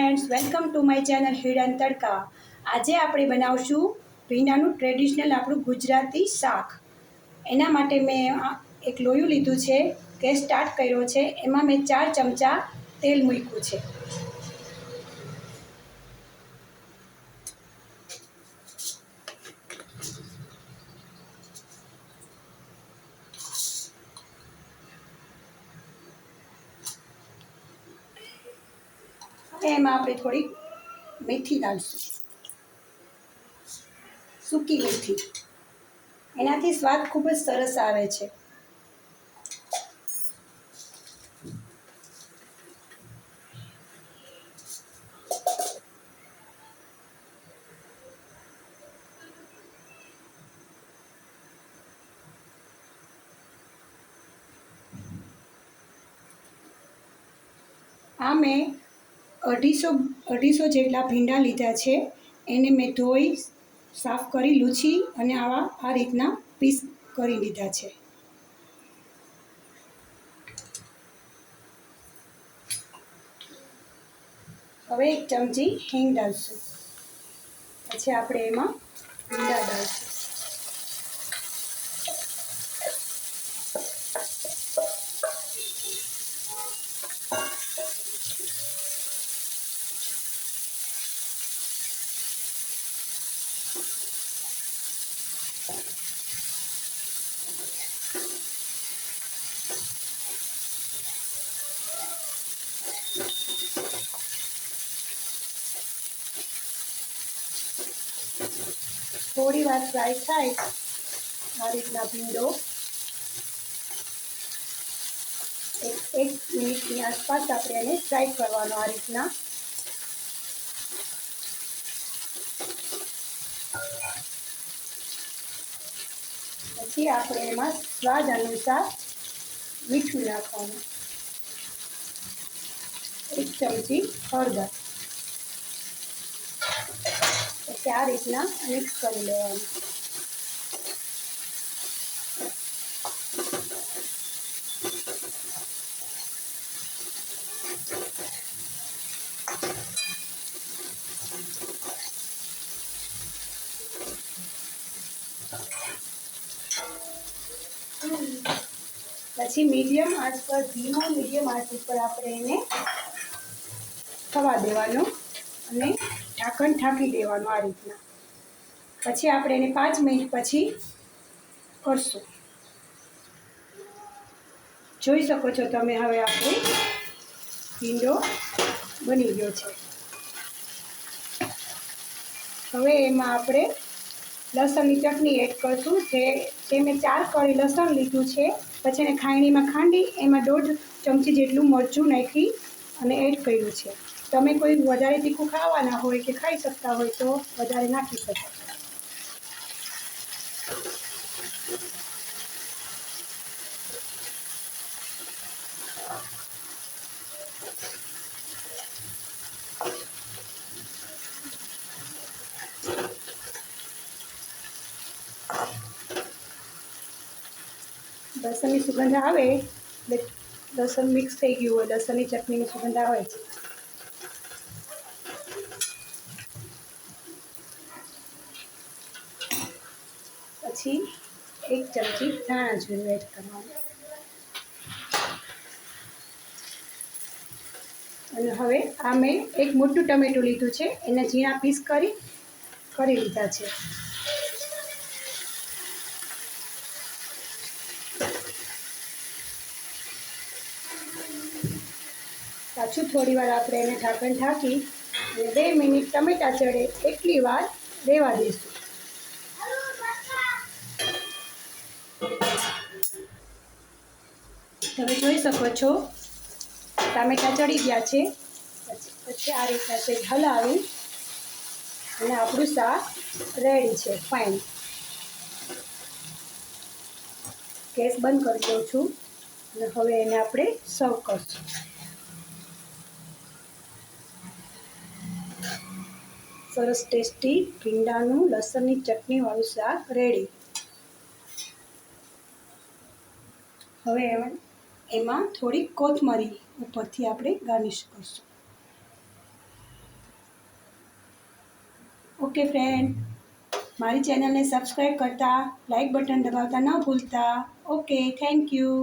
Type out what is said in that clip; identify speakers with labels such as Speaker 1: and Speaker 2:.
Speaker 1: Friends welcome to my channel hidden Tadka આજે આપણે બનાવશું ભીંડાનું ટ્રેડિશનલ આપણું ગુજરાતી શાક. એના માટે મેં એક લોયું લીધું છે, ગેસ સ્ટાર્ટ કર્યો છે, એમાં મેં ચાર ચમચા તેલ મૂક્યું છે. એમાં આપણે થોડીક મેથી ડાલશું. સૂકી મેથી. એનાથી સ્વાદ ખૂબ જ સરસ આવે છે. આ મેં અઢીસો અઢીસો જેટલા ભીંડા લીધા છે. એને મેં ધોઈ, સાફ કરી, લૂછી અને આવા આ રીતના પીસ કરી લીધા છે. હવે એક ચમચી હિંગ ડાલશું. પછી આપણે એમાં ભીંડા ડાલશું. થોડી વાર ફ્રાય થાય, આ રીતના ભીંડો. એક એક મિનિટની આસપાસ આપણે એને ફ્રાય કરવાનો આ રીતના. પછી આપણે એમાં સ્વાદ અનુસાર મીઠું નાખવાનું. એક ચમચી હળદર. પછી આ રીતના મિક્સ કરી લેવાનું. પછી મીડિયમ આંચ પર, ધીમો મીડિયમ આંચ ઉપર આપણે એને થવા દેવાનું. અને ઢાંકણ ઢાંકી દેવાનું આ રીતના. પછી આપણે એને પાંચ મિનિટ પછી કરશું જોઈ શકો છો તમે હવે આપણે ભીંડો બની ગયો છે. હવે એમાં આપણે લસણની ચટણી એડ કરશું. જે જે મેં ચાર કળી લસણ લીધું છે, પછી એને ખાયણીમાં ખાંડી, એમાં દોઢ ચમચી જેટલું મરચું નાખી અને એડ કર્યું છે. તમે કોઈ વધારે તીખું ખાવાના હોય કે ખાઈ શકતા હોય તો વધારે નાખી શકો. લસણની સુગંધ આવે એટલે લસણ મિક્સ થઈ ગયું હોય લસણની ચટણીની સુગંધ આવે છે. પછી એક ચમચી ધાણા જીરું એડ કરવાનું. અને હવે આ મેં એક મોટું ટમેટું લીધું છે, એના ઝીણા પીસ કરી કરી લીધા છે. પાછું થોડી વાર આપણે એને ઢાંકણ ઢાંકી અને બે મિનિટ ટમેટા ચડે એટલી વાર રહેવા દઈશું તમે જોઈ શકો છો, ટામેટા ચડી ગયા છે. પછી આ રીતના છે, હલાવી. અને આપણું શાક રેડી છે ફાઇન ગેસ બંધ કરી દઉં છું અને હવે એને આપણે સર્વ કરશું. સરસ ટેસ્ટી ભીંડાનું લસણની ચટણીવાળું શાક રેડી હવે એમાં એમાં થોડી કોથમરી ઉપરથી આપણે ગાર્નિશ કરશું. ઓકે ફ્રેન્ડ મારી ચેનલને સબસ્ક્રાઈબ કરતા લાઇક બટન દબાવતા ન ભૂલતા. Okay thank you